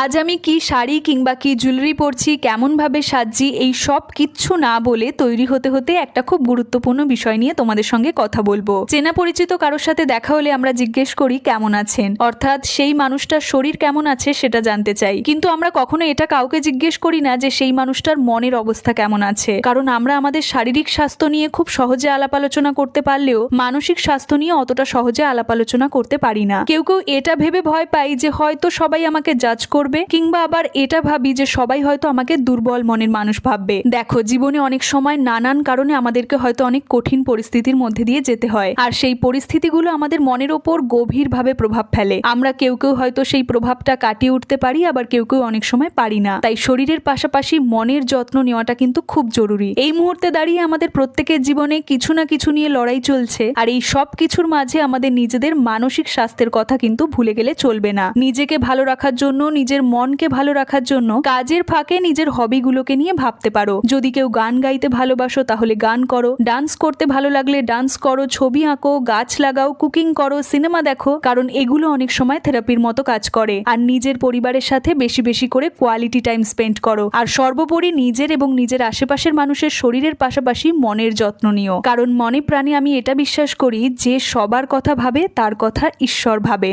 আজ আমি কি শাড়ি কিংবা কি জুয়েলারি পরছি, কেমনভাবে সাজছি, এই সব কিচ্ছু না বলে তৈরি হতে হতে একটা খুব গুরুত্বপূর্ণ বিষয় নিয়ে তোমাদের সঙ্গে কথা বলব। চেনা পরিচিত কারোর সাথে দেখা হলে আমরা জিজ্ঞেস করি, কেমন আছেন? অর্থাৎ, সেই মানুষটার শরীর কেমন আছে সেটা জানতে চাই। কিন্তু আমরা কখনো এটা কাউকে জিজ্ঞেস করি না যে, সেই মানুষটার মনের অবস্থা কেমন আছে? কারণ আমরা আমাদের শারীরিক স্বাস্থ্য নিয়ে খুব সহজে আলাপ আলোচনা করতে পারলেও মানসিক স্বাস্থ্য নিয়ে অতটা সহজে আলাপ আলোচনা করতে পারি না। কেউ কেউ এটা ভেবে ভয় পাই যে, হয়তো সবাই আমাকে জাজ করবে কিংবা আবার এটা ভাবি যে সবাই হয়তো আমাকে দুর্বল মনের মানুষ ভাববে। দেখো, জীবনে অনেক সময় নানান কারণে আমাদেরকে হয়তো অনেক কঠিন পরিস্থিতির মধ্যে দিয়ে যেতে হয়। আর সেই পরিস্থিতিগুলো আমাদের মনের ওপর গভীরভাবে প্রভাব ফেলে। আমরা কেউ কেউ হয়তো সেই প্রভাবটা কাটিয়ে উঠতে পারি, আবার কেউ কেউ অনেক সময় পারি না। তাই শরীরের পাশাপাশি মনের যত্ন নেওয়াটা কিন্তু খুব জরুরি। এই মুহূর্তে দাঁড়িয়ে আমাদের প্রত্যেকের জীবনে কিছু না কিছু নিয়ে লড়াই চলছে, আর এই সব কিছুর মাঝে আমাদের নিজেদের মানসিক স্বাস্থ্যের কথা কিন্তু ভুলে গেলে চলবে না। নিজেকে ভালো রাখার জন্য নিজের মনকে ভালো রাখার জন্য কাজের ফাঁকে নিজের হবিগুলোকে নিয়ে ভাবতে পারো। যদি কেউ গান গাইতে ভালোবাসো, তাহলে গান করো। ডান্স করতে ভালো লাগলে ডান্স করো, ছবি আঁকো, গাছ লাগাও, কুকিং করো, সিনেমা দেখো, কারণ এগুলো অনেক সময় থেরাপির মতো কাজ করে। আর নিজের পরিবারের সাথে বেশি বেশি করে কোয়ালিটি টাইম স্পেন্ড করো। আর সর্বোপরি নিজের এবং নিজের আশেপাশের মানুষের শরীরের পাশাপাশি মনের যত্ন নিও। কারণ মনে প্রাণে আমি এটা বিশ্বাস করি যে সবার কথা ভাবে, তার কথা ঈশ্বর ভাবেন।